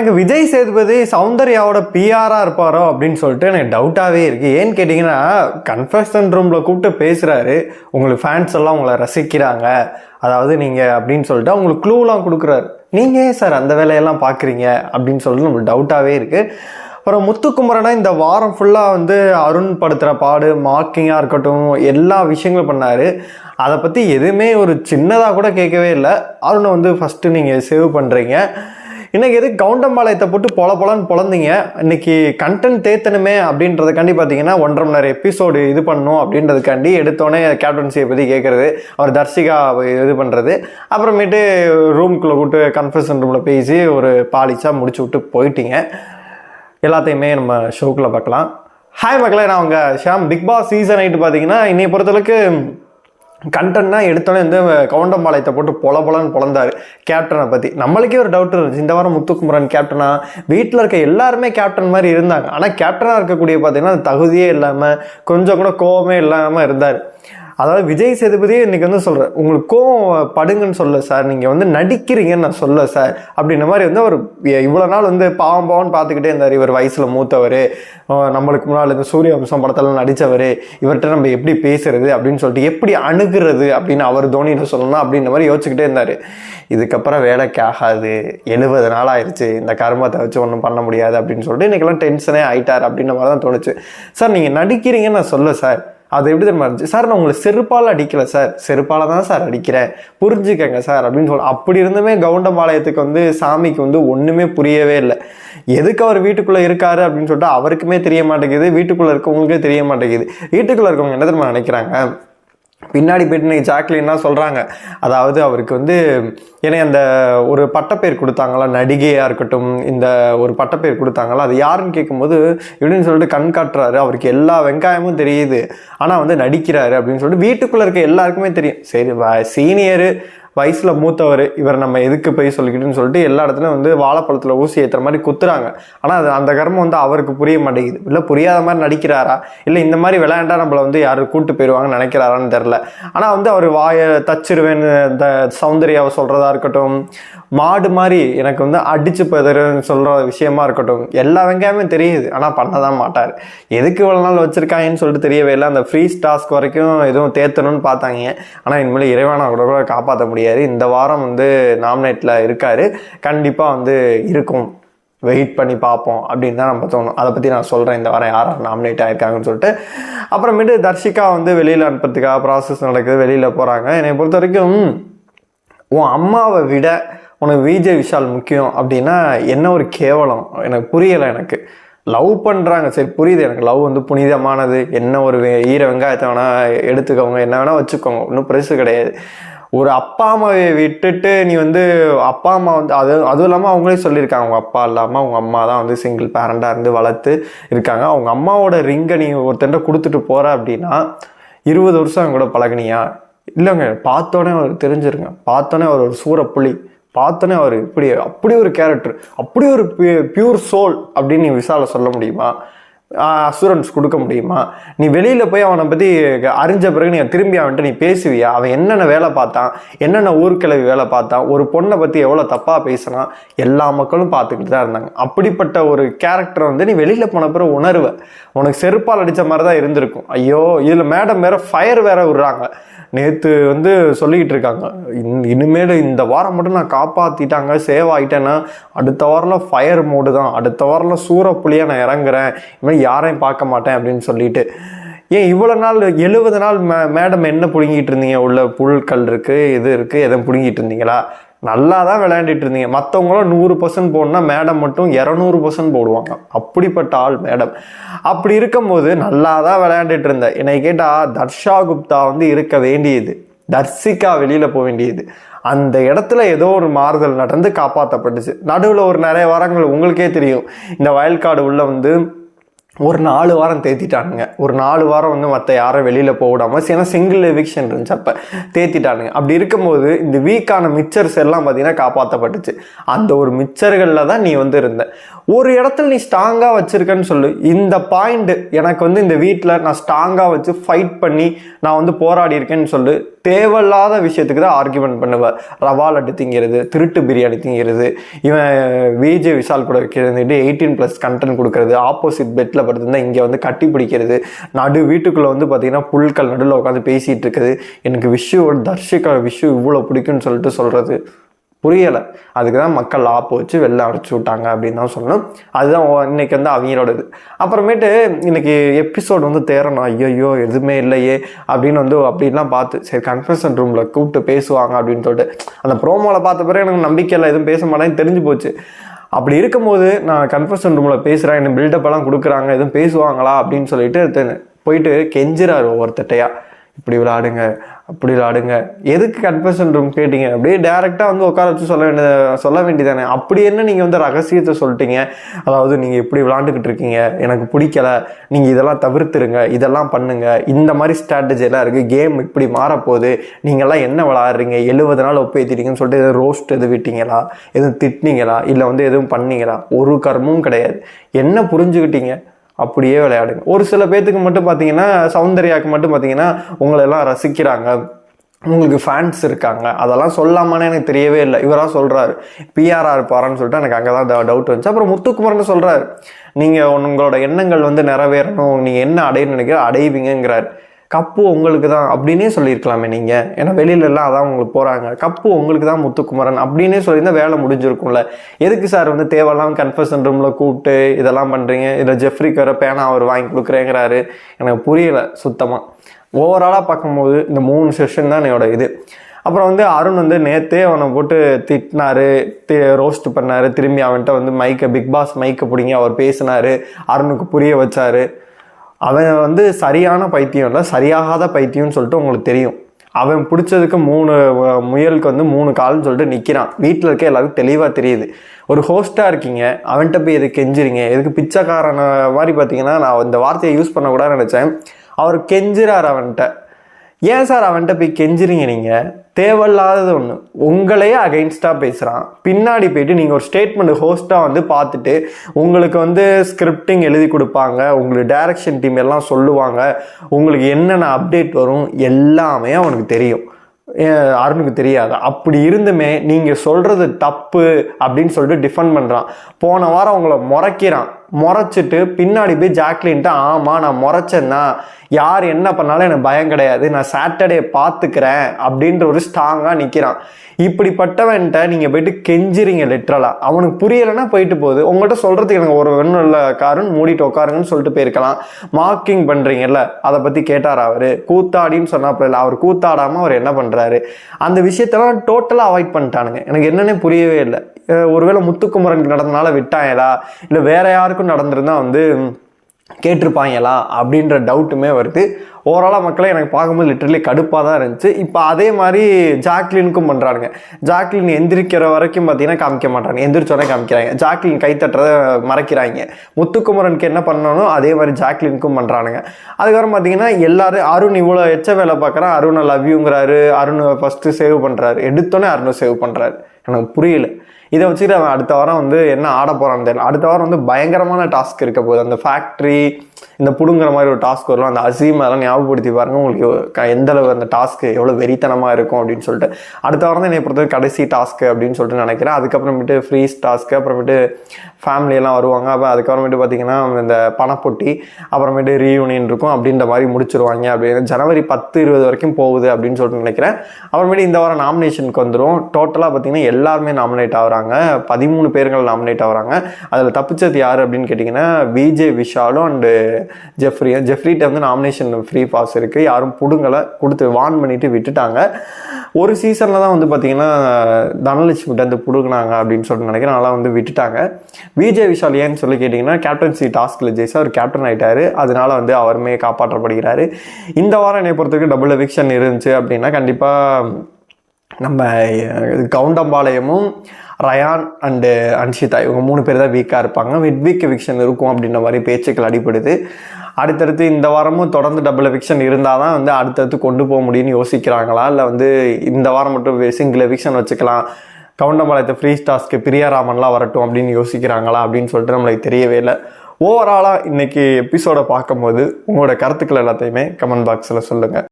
எனக்கு விஜய் சேதுபதி சௌந்தர்யாவோட பிஆராக இருப்பாரோ அப்படின்னு சொல்லிட்டு எனக்கு டவுட்டாகவே இருக்குது ஏன்னு கேட்டிங்கன்னா கன்ஃபெஷன் ரூமில் கூப்பிட்டு பேசுகிறாரு உங்களுக்கு ஃபேன்ஸ் எல்லாம் உங்களை ரசிக்கிறாங்க. அதாவது நீங்கள் அப்படின்னு சொல்லிட்டு அவங்களுக்கு க்ளூலாம் கொடுக்குறாரு. நீங்கள் ஏன் சார் அந்த வேலையெல்லாம் பார்க்குறீங்க? அப்படின்னு சொல்லிட்டு நம்மளுக்கு டவுட்டாகவே இருக்குது அப்புறம் முத்துக்குமரனா இந்த வாரம் ஃபுல்லாக வந்து அருண் படுத்துகிற பாடு மார்க்கிங்காக இருக்கட்டும் எல்லா விஷயங்களும் பண்ணார். அதை பற்றி எதுவுமே ஒரு சின்னதாக கூட கேட்கவே இல்லை. அருணை வந்து ஃபஸ்ட்டு நீங்கள் சேவ் பண்ணுறீங்க இன்னைக்கு எது கவுண்டம்பாளையத்தை போட்டு பொல பொலன்னு பொழந்தீங்க இன்னைக்கு கண்டென்ட் தேத்தணுமே அப்படின்றதுக்காண்டி பார்த்தீங்கன்னா ஒன்றரை மணி நேரம் எபிசோடு இது பண்ணும் அப்படின்றதுக்காண்டி எடுத்தோடனே கேப்டன்சியை பற்றி கேட்குறது அவர் தர்ஷிகா இது பண்ணுறது அப்புறமேட்டு ரூம்குள்ளே கூட்டு கன்ஃபர்ஷன் ரூமில் பேசி ஒரு பாலிச்சாக முடிச்சு விட்டு போயிட்டீங்க. எல்லாத்தையுமே நம்ம ஷோக்குள்ளே பார்க்கலாம். ஹாய் மக்களே நான் உங்கள் Sham Bigg Boss season eight பார்த்தீங்கன்னா இன்னைய பொறுத்தளவுக்கு கண்டென்ட்னா எடுத்தோடனே வந்து கவுண்டம்பாளையத்தை போட்டு பொல பொலன்னு பொழந்தாரு கேப்டனை பற்றி நம்மளுக்கே ஒரு டவுட் இருந்துச்சு. இந்த வாரம் முத்துக்குமரன் கேப்டனா வீட்டில் இருக்க எல்லாருமே கேப்டன் மாதிரி இருந்தாங்க. ஆனால் கேப்டனாக இருக்கக்கூடிய பார்த்தீங்கன்னா அந்த தகுதியே இல்லாமல் கொஞ்சம் கூட கோவமே இல்லாமல் இருந்தார். அதாவது விஜய் சேதுபதியே இன்றைக்கி வந்து சொல்கிறேன் உங்களுக்கு கோவம் படுங்கன்னு சொல்ல சார் நீங்கள் வந்து நடிக்கிறீங்கன்னு நான் சொல்ல சார் அப்படின்ற மாதிரி வந்து அவர் இவ்வளோ நாள் வந்து பாவம் பாவம்னு பார்த்துக்கிட்டே இருந்தார். இவர் வயசில் மூத்தவர் நம்மளுக்கு முன்னால் இந்த சூரிய வம்சம் படத்தெல்லாம் நடித்தவர் இவர்கிட்ட நம்ம எப்படி பேசுறது அப்படின்னு சொல்லிட்டு எப்படி அணுகிறது அப்படின்னு அவர் தோனியில் சொல்லணும் அப்படின்ற மாதிரி யோசிச்சுக்கிட்டே இருந்தார். இதுக்கப்புறம் வேலைக்கு ஆகாது எழுபது நாள் ஆயிடுச்சு இந்த கர்மத்தை வச்சு ஒன்றும் பண்ண முடியாது அப்படின்னு சொல்லிட்டு இன்றைக்கெல்லாம் டென்ஷனே ஆகிட்டார் அப்படின்ற மாதிரி தான் தோணுச்சு. சார் நீங்கள் நடிக்கிறீங்கன்னு நான் சொல்ல சார். அது எப்படி தெரியுமா இருந்துச்சு? சார் நான் உங்களை செருப்பால் அடிக்கல சார். செருப்பால் தான் சார் அடிக்கிறேன். புரிஞ்சுக்கங்க சார். அப்படின்னு சொல்ல அப்படி இருந்துமே கவுண்டம்பாளையத்துக்கு வந்து சாமிக்கு வந்து ஒன்றுமே புரியவே இல்லை. எதுக்கு அவர் வீட்டுக்குள்ளே இருக்காரு? அப்படின்னு சொல்லிட்டு அவருக்குமே தெரிய மாட்டேங்குது. வீட்டுக்குள்ளே இருக்கவங்களுக்கே தெரிய மாட்டேங்குது. வீட்டுக்குள்ளே இருக்கவங்க என்ன தெரியுமா நினைக்கிறாங்க? பின்னாடி போயிட்டு இன்னைக்கு ஜாக்லின்னா சொல்கிறாங்க அதாவது அவருக்கு வந்து ஏன்னா அந்த ஒரு பட்டப்பேர் கொடுத்தாங்களா நடிகையாக இருக்கட்டும் இந்த ஒரு பட்டப்பேர் கொடுத்தாங்களா அது யாருன்னு கேட்கும்போது இப்படின்னு சொல்லிட்டு கண் காட்டுறாரு. அவருக்கு எல்லா வெங்காயமும் தெரியுது. ஆனால் வந்து நடிக்கிறாரு அப்படின்னு சொல்லிட்டு வீட்டுக்குள்ளே இருக்க எல்லாருக்குமே தெரியும். சரி சீனியரு வயசில் மூத்தவர் இவர் நம்ம எதுக்கு போய் சொல்லிக்கிட்டுன்னு சொல்லிட்டு எல்லா இடத்துலையும் வந்து வாழைப்பழத்தில் ஊசி ஏற்றுற மாதிரி குத்துறாங்க. ஆனால் அது அந்த கர்மம் வந்து அவருக்கு புரிய மாட்டேங்குது. இல்லை புரியாத மாதிரி நடிக்கிறாரா? இல்லை இந்த மாதிரி விளையாண்டா நம்மளை வந்து யாரும் கூட்டு போயிடுவாங்கன்னு நினைக்கிறாரான்னு தெரில ஆனால் வந்து அவர் வாயை தச்சிருவேன்னு இந்த சௌந்தர்யாவை சொல்கிறதா இருக்கட்டும் மாடு மாதிரி எனக்கு வந்து அடிச்சு பதறன்னு சொல்கிற விஷயமா இருக்கட்டும் எல்லா வெங்காயமே தெரியுது. ஆனால் பண்ண தான் மாட்டார். எதுக்கு இவ்வளோ நாள் வச்சுருக்காங்கன்னு சொல்லிட்டு தெரியவே இல்லை. அந்த ஃப்ரீஸ் டாஸ்க் வரைக்கும் எதுவும் தேத்தணும்னு பார்த்தாங்க. ஆனால் இனிமேல் இறைவனை கூட கூட காப்பாற்ற முடியாது. இந்த வாரம் வந்து நாமினேட்டில் இருக்கார். கண்டிப்பாக வந்து இருக்கும். வெயிட் பண்ணி பார்ப்போம் அப்படின்னு தான் நம்ம தோணும். அதை பற்றி நான் சொல்கிறேன் இந்த வாரம் யார் நாமினேட் ஆகிருக்காங்கன்னு சொல்லிட்டு. அப்புறமேட்டு தர்ஷிகா வந்து வெளியில் அனுப்புறதுக்காக ப்ராசஸ் நடக்குது. வெளியில் போகிறாங்க என்னை பொறுத்த வரைக்கும் உன் அம்மாவை விட உனக்கு விஜய் விஷால் முக்கியம் அப்படின்னா என்ன ஒரு கேவலம்? எனக்கு புரியலை எனக்கு. லவ் பண்ணுறாங்க சரி புரியுது. எனக்கு லவ் வந்து புனிதமானது. என்ன ஒரு ஈர வெங்காயத்தை வேணால் எடுத்துக்கோங்க. என்ன வேணால் வச்சுக்கோங்க. ஒன்றும் பெருசு கிடையாது. ஒரு அப்பா அம்மாவை விட்டுட்டு நீ வந்து அப்பா அம்மா வந்து அது அதுவும் இல்லாமல் அவங்களே சொல்லியிருக்காங்க. அவங்க அப்பா இல்லாமல் அவங்க அம்மா தான் வந்து சிங்கிள் பேரண்டாக இருந்து வளர்த்து இருக்காங்க. அவங்க அம்மாவோட ரிங்கை நீ ஒருத்தண்ட கொடுத்துட்டு போகிற அப்படின்னா இருபது வருஷம் அவங்க கூட பழகுனியா? இல்லைங்க. பார்த்தோன்னே அவர் தெரிஞ்சிருங்க. பார்த்தோன்னே அவர் ஒரு சூரப்புலி பார்த்தோன்னே அவர் இப்படி அப்படி ஒரு கேரக்டர் அப்படி ஒரு பியூர் சோல் அப்படின்னு நீ விசால சொல்ல முடியுமா? அசூரன்ஸ் கொடுக்க முடியுமா? நீ வெளியில் போய் அவனை பற்றி அறிஞ்ச பிறகு நீ திரும்பி அவன்கிட்ட நீ பேசுவியா? அவன் என்னென்ன வேலை பார்த்தான்? என்னென்ன ஊர்க்கிழவி வேலை பார்த்தான்? ஒரு பொண்ணை பற்றி எவ்வளோ தப்பாக பேசினான் எல்லா மக்களும் பார்த்துக்கிட்டு தான் இருந்தாங்க. அப்படிப்பட்ட ஒரு கேரக்டர் வந்து நீ வெளியில் போன பிறகு உணர்வை. உனக்கு செருப்பால் அடித்த மாதிரி தான் இருந்திருக்கும். ஐயோ இதில் மேடம் வேற ஃபயர் வேற விடுறாங்க. நேற்று வந்து சொல்லிக்கிட்டு இருக்காங்க. இனிமேல் இந்த வாரம் மட்டும் நான் காப்பாற்றிட்டாங்க சேவ் ஆகிட்டேன்னா அடுத்த வாரம்லாம் ஃபயர் மூடு தான். அடுத்த வாரம்லாம் சூறப்புலியாக நான் இறங்குறேன். இனிமேல் யாரையும் பார்க்க மாட்டேன் அப்படின்னு சொல்லிட்டு. ஏன் இவ்வளோ நாள் எழுபது நாள் மே மேடம் என்ன பிடுங்கிட்டு இருந்தீங்க? உள்ள புல்கள் இருக்குது இது இருக்குது எதுவும் பிடுங்கிட்டு இருந்தீங்களா? நல்லா தான் விளையாண்டுட்டு இருந்தீங்க. மற்றவங்களும் நூறு பர்சன்ட் போடணும்னா மேடம் மட்டும் இரநூறு பர்சன்ட் போடுவாங்க. அப்படிப்பட்ட ஆள் மேடம். அப்படி இருக்கும்போது நல்லா தான் விளையாண்டுட்டு இருந்தேன். என்னை கேட்டால் தர்ஷா குப்தா வந்து இருக்க வேண்டியது தர்சிகா வெளியில் போக வேண்டியது. அந்த இடத்துல ஏதோ ஒரு மாறுதல் நடந்து காப்பாற்றப்பட்டுச்சு நடுவில் ஒரு நிறைய வாரங்கள் உங்களுக்கே தெரியும். இந்த வயல்காடு உள்ளே வந்து ஒரு நாலு வாரம் தேத்திட்டானுங்க. ஒரு நாலு வாரம் வந்து மற்ற யாரும் வெளியில் போக விடாமல் ஏன்னா சிங்கிள் எவிக்ஷன் இருந்துச்சு அப்போ தேத்திட்டானுங்க. அப்படி இருக்கும்போது இந்த வீக்கான மிச்சர்ஸ் எல்லாம் பார்த்தீங்கன்னா காப்பாற்றப்பட்டுச்சு அந்த ஒரு மிச்சர்களில் தான் நீ வந்து இருந்த. ஒரு இடத்துல நீ ஸ்ட்ராங்காக வச்சுருக்கன்னு சொல்லு. இந்த பாயிண்ட் எனக்கு வந்து இந்த வீட்டில் நான் ஸ்ட்ராங்காக வச்சு ஃபைட் பண்ணி நான் வந்து போராடி இருக்கேன்னு சொல்லு. தேவையில்லாத விஷயத்துக்கு தான் ஆர்குமெண்ட் பண்ணுவேன் ரவா லட்டு திங்கிறது திருட்டு பிரியாணி திங்கிறது இவன் விஜய் விஷால் கூட வைக்கிறது எயிட்டீன் ப்ளஸ் கண்டென்ட் கொடுக்கறது ஆப்போசிட் பெட்டில் படுத்துருந்தா இங்கே வந்து கட்டி பிடிக்கிறது நடு வீட்டுக்குள்ளே வந்து பார்த்தீங்கன்னா புல்கள் நடுவில் உட்காந்து பேசிகிட்டு இருக்குது. எனக்கு விஷுவோட தர்ஷிகா விஷு இவ்வளோ பிடிக்கும்னு சொல்லிட்டு சொல்கிறது புரியலை. அதுக்கு தான் மக்கள் ஆப்பு வச்சு வெளில அடைச்சி விட்டாங்க அப்படின்னு தான் சொல்லணும். அதுதான் இன்னைக்கு வந்து அவங்களோட இது அப்புறமேட்டு இன்னைக்கு எபிசோட் வந்து தேரணும் ஐயோ எதுவுமே இல்லையே அப்படின்னு வந்து அப்படின்லாம் பார்த்து சரி கன்ஃபெஷன் ரூமில் கூப்பிட்டு பேசுவாங்க அப்படின்னு சொல்லிட்டு அந்த ப்ரோமோவில் பார்த்த பிறகு எனக்கு நம்பிக்கை இல்லை எதுவும் பேச மாட்டேன்னு தெரிஞ்சு போச்சு. அப்படி இருக்கும்போது நான் கன்ஃபெஷன் ரூமில் பேசுகிறேன் எனக்கு பில்டப்பெல்லாம் கொடுக்குறாங்க எதுவும் பேசுவாங்களா அப்படின்னு சொல்லிட்டு தெ- போயிட்டு கெஞ்சிறாரு ஒவ்வொருத்தட்டையாக இப்படி விளாடுங்க அப்படி விளாடுங்க. எதுக்கு கன்ஃபெஷன் ரூம் கேட்டீங்க? அப்படியே டேரெக்டாக வந்து உட்கார வச்சு சொல்ல வேண்டிய சொல்ல வேண்டியதானே அப்படி என்ன நீங்கள் வந்து ரகசியத்தை சொல்லிட்டீங்க? அதாவது நீங்கள் இப்படி விளாண்டுக்கிட்டு இருக்கீங்க எனக்கு பிடிக்கல நீங்கள் இதெல்லாம் தவிர்த்துருங்க இதெல்லாம் பண்ணுங்க. இந்த மாதிரி ஸ்ட்ராட்டஜிலாம் இருக்குது கேம் இப்படி மாறப்போகுது. நீங்கள்லாம் என்ன விளாட்றீங்க? எழுபது நாள் ஒப்பேத்திட்டீங்கன்னு சொல்லிட்டு எதுவும் ரோஸ்ட் எதுவும் விட்டீங்களா? எதுவும் திட்டினீங்களா? இல்லை வந்து எதுவும் பண்ணீங்களா? ஒரு கர்மமும் கிடையாது. என்ன புரிஞ்சுக்கிட்டீங்க அப்படியே விளையாடுங்க. ஒரு சில பேர்த்துக்கு மட்டும் பார்த்தீங்கன்னா சௌந்தர்யாவுக்கு மட்டும் பார்த்தீங்கன்னா உங்களை எல்லாம் ரசிக்கிறாங்க. உங்களுக்கு ஃபேன்ஸ் இருக்காங்க. அதெல்லாம் சொல்லாமான்னு எனக்கு தெரியவே இல்லை. இவராக சொல்கிறாரு பிஆர்ஆர் இருப்பாரான்னு சொல்லிட்டு எனக்கு அங்கே தான் டவுட் வந்துச்சு. அப்புறம் முத்துக்குமரன் சொல்கிறாரு நீங்கள் உங்களோட எண்ணங்கள் வந்து நிறைவேறணும். நீங்கள் என்ன அடையணும்னு நினைக்கிற அடைவீங்கிறார் கப்பு உங்களுக்கு தான் அப்படின்னே சொல்லியிருக்கலாமே நீங்கள் ஏன்னா வெளியிலலாம் அதான் உங்களுக்கு போகிறாங்க கப்பு உங்களுக்கு தான் முத்துக்குமரன் அப்படின்னே சொல்லியிருந்தால் வேலை முடிஞ்சிருக்கும்ல. எதுக்கு சார் வந்து தேவையெல்லாம் கன்ஃபர்ஷன் ரூமில் கூப்பிட்டு இதெல்லாம் பண்ணுறீங்க இதில் ஜெஃப்ரிக்கு வர பேனா அவர் வாங்கி கொடுக்குறேங்கிறாரு. எனக்கு புரியலை சுத்தமாக ஓவராலாக பார்க்கும்போது இந்த மூணு செஷன் தான் என்னோட இது. அப்புறம் வந்து அருண் வந்து நேத்தே அவனை போட்டு திட்டினாரு. ரோஸ்ட் பண்ணார். திரும்பி அவன்கிட்ட வந்து மைக்கை பிக் பாஸ் மைக்கை பிடிங்கி அவர் பேசினாரு. அருணுக்கு புரிய வச்சாரு. அவன் வந்து சரியான பைத்தியம் இல்லை சரியாகாத பைத்தியம்னு சொல்லிட்டு உங்களுக்கு தெரியும். அவன் பிடிச்சதுக்கு மூணு முயலுக்கு வந்து மூணு கால்னு சொல்லிட்டு நிற்கிறான் வீட்டில் இருக்க எல்லாருக்கும் தெளிவாக தெரியுது. ஒரு ஹோஸ்ட்டாக இருக்கீங்க அவன்கிட்ட போய் எதுக்கு கெஞ்சிறீங்க? எதுக்கு பிச்சைக்காரன மாதிரி பார்த்தீங்கன்னா நான் இந்த வார்த்தையை யூஸ் பண்ணக்கூடாதுன்னு நினச்சேன். அவர் கெஞ்சிறார் அவன்கிட்ட. ஏன் சார் அவன்கிட்ட போய் கெஞ்சுறீங்க நீங்கள் தேவையில்லாதது ஒன்று உங்களையே அகைன்ஸ்டாக பேசுகிறான் பின்னாடி போயிட்டு நீங்கள் ஒரு ஸ்டேட்மெண்ட் ஹோஸ்ட்டாக வந்து பார்த்துட்டு உங்களுக்கு வந்து ஸ்கிரிப்டிங் எழுதி கொடுப்பாங்க உங்களுக்கு டைரக்ஷன் டீம் எல்லாம் சொல்லுவாங்க உங்களுக்கு என்னென்ன அப்டேட் வரும் எல்லாமே அவனுக்கு தெரியும். அருணுக்கு தெரியாது. அப்படி இருந்துமே நீங்கள் சொல்கிறது தப்பு அப்படின்னு சொல்லிட்டு டிஃபெண்ட் பண்ணுறான் போன வாரம் அவங்கள முறைக்கிறான். முறைச்சிட்டு பின்னாடி போய் ஜாக்லின்ட்டு ஆமாம் நான் முறைச்சேன்னா யார் என்ன பண்ணாலும் எனக்கு பயம் கிடையாது. நான் சாட்டர்டே பார்த்துக்கிறேன் அப்படின்ற ஒரு ஸ்ட்ராங்காக நிற்கிறான் இப்படிப்பட்டவன்ட்ட நீங்கள் போயிட்டு கெஞ்சிறீங்க லிட்ரலாக அவனுக்கு புரியலைன்னா போயிட்டு போகுது. உங்கள்கிட்ட சொல்கிறதுக்கு எனக்கு ஒரு வெண்ணும் இல்லை காருன்னு மூடிட்டு உட்காருங்கன்னு சொல்லிட்டு போயிருக்கலாம். மார்க்கிங் பண்ணுறீங்கல்ல அதை பற்றி கேட்டார் அவர்? கூத்தாடின்னு சொன்னால் இல்லை அவர் கூத்தாடாமல் அவர் என்ன பண்ணுறாரு அந்த விஷயத்தெல்லாம் டோட்டலாக அவாய்ட் பண்ணிட்டானுங்க. எனக்கு என்னன்னே புரியவே இல்லை. ஒருவேளை முத்துக்குமரனுக்கு நடந்தனால விட்டாங்களா இல்லை வேற யாருக்கும் நடந்திருந்தா வந்து கேட்டிருப்பாங்களா? அப்படின்ற டவுட்டுமே வருது. ஓவராலாக மக்களை எனக்கு பார்க்கும்போது லிட்டரலி கடுப்பாக தான் இருந்துச்சு. இப்போ அதே மாதிரி ஜாக்லினுக்கும் பண்ணுறானுங்க ஜாக்லின் எந்திரிக்கிற வரைக்கும் பார்த்தீங்கன்னா காமிக்க மாட்டாங்க எந்திரிச்சோடனே காமிக்கிறாங்க. ஜாக்லின் கைத்தட்டுறதை மறைக்கிறாங்க. முத்துக்குமரனுக்கு என்ன பண்ணணும் அதே மாதிரி ஜாக்லினுக்கும் பண்ணுறானுங்க அதுக்கப்புறம் பார்த்தீங்கன்னா எல்லாரும் அருண் இவ்வளோ எச்ச வேலை பார்க்குறான் அருணை லவ்யூங்கிறாரு அருண் ஃபஸ்ட்டு சேவ் பண்ணுறாரு எடுத்தோன்னே அருணை சேவ் பண்ணுறாரு எனக்கு புரியல. இதை வச்சுட்டு அவன் அடுத்த வாரம் வந்து என்ன ஆட போகிறான்னு தெரியல. அடுத்த வாரம் வந்து பயங்கரமான டாஸ்க் இருக்க போகுது. அந்த ஃபேக்ட்ரி இந்த புடுங்குற மாதிரி ஒரு டாஸ்க் வரும் அந்த அசீம் அதெல்லாம் ஞாபகப்படுத்தி பாருங்கள் உங்களுக்கு எந்தளவு அந்த டாஸ்க்கு எவ்வளோ வெறித்தனமாக இருக்கும் அப்படின்னு சொல்லிட்டு. அடுத்த வாரம் தான் என்னை பொறுத்தவரை கடைசி டாஸ்க்கு அப்படின்னு சொல்லிட்டு நினைக்கிறேன். அதுக்கப்புறமேட்டு ஃப்ரீஸ் டாஸ்க்கு அப்புறமேட்டு ஃபேமிலியெல்லாம் வருவாங்க. அப்போ அதுக்கப்புறமேட்டு பார்த்தீங்கன்னா இந்த பணப்பொட்டி அப்புறமேட்டு ரீயூனியன் இருக்கும். அப்படின்ற மாதிரி முடிச்சிருவாங்க. அப்படின்னு ஜனவரி பத்து இருபது வரைக்கும் போகுது அப்படின்னு சொல்லிட்டு நினைக்கிறேன். அப்புறமேட்டு இந்த வாரம் நாமினேஷனுக்கு வந்துடும் டோட்டலாக பார்த்தீங்கன்னா எல்லாருமே நாமினேட் ஆகிறாங்க. பதிமூணு பேர்கள் நாமினேட் ஆகிறாங்க அதில் தப்பிச்சது யார் அப்படின்னு கேட்டிங்கன்னா விஜே விஷாலும் அண்டு ஜெஃப்ரியும் ஜெஃப்ரிட்ட வந்து நாமினேஷன் ஃப்ரீ பாஸ் இருக்குது யாரும் புடுங்கலை. கொடுத்து வான் பண்ணிட்டு விட்டுட்டாங்க. ஒரு சீசனில் தான் வந்து பார்த்தீங்கன்னா தனலட்சுமிட்ட வந்து புடுங்கினாங்க அப்படின்னு சொல்லிட்டு நினைக்கிறேன். அதெல்லாம் வந்து விட்டுட்டாங்க. விஜய் விஷால் ஏன்னு சொல்லி கேட்டிங்கன்னா கேப்டன்சி டாஸ்கில் ஜெயிச்சா அவர் கேப்டன் ஆயிட்டாரு. அதனால வந்து அவருமே காப்பாற்றப்படுகிறாரு. இந்த வாரம் என்னை பொறுத்தவரைக்கும் டபுள் எவிக்ஷன் இருந்துச்சு அப்படின்னா கண்டிப்பாக நம்ம கவுண்டம்பாளையமும் ரயான் அண்டு அன்ஷிதா இவங்க மூணு பேர் தான் வீக்காக இருப்பாங்க. மிட் வீக் எவிக்ஷன் இருக்கும் அப்படின்ற மாதிரி பேச்சுக்கள் அடிப்படுது அடுத்தடுத்து இந்த வாரமும் தொடர்ந்து டபுள் எவிக்ஷன் இருந்தால் தான் வந்து அடுத்தடுத்து கொண்டு போக முடியும்னு யோசிக்கிறாங்களா? இல்லை வந்து இந்த வாரம் மட்டும் சிங்கிள் எவிக்ஷன் வச்சுக்கலாம். கவுண்டம்பாளையத்தை ஃப்ரீ ஸ்டாஸ்க்கு பிரியாராமன்லாம் வரட்டும் அப்படின்னு யோசிக்கிறாங்களா அப்படின்னு சொல்லிட்டு நம்மளுக்கு தெரியவே இல்லை. ஓவராலாக இன்றைக்கி எபிசோடை பார்க்கும்போது உங்களோட கருத்துக்கள் எல்லாத்தையுமே கமெண்ட் பாக்ஸில் சொல்லுங்கள்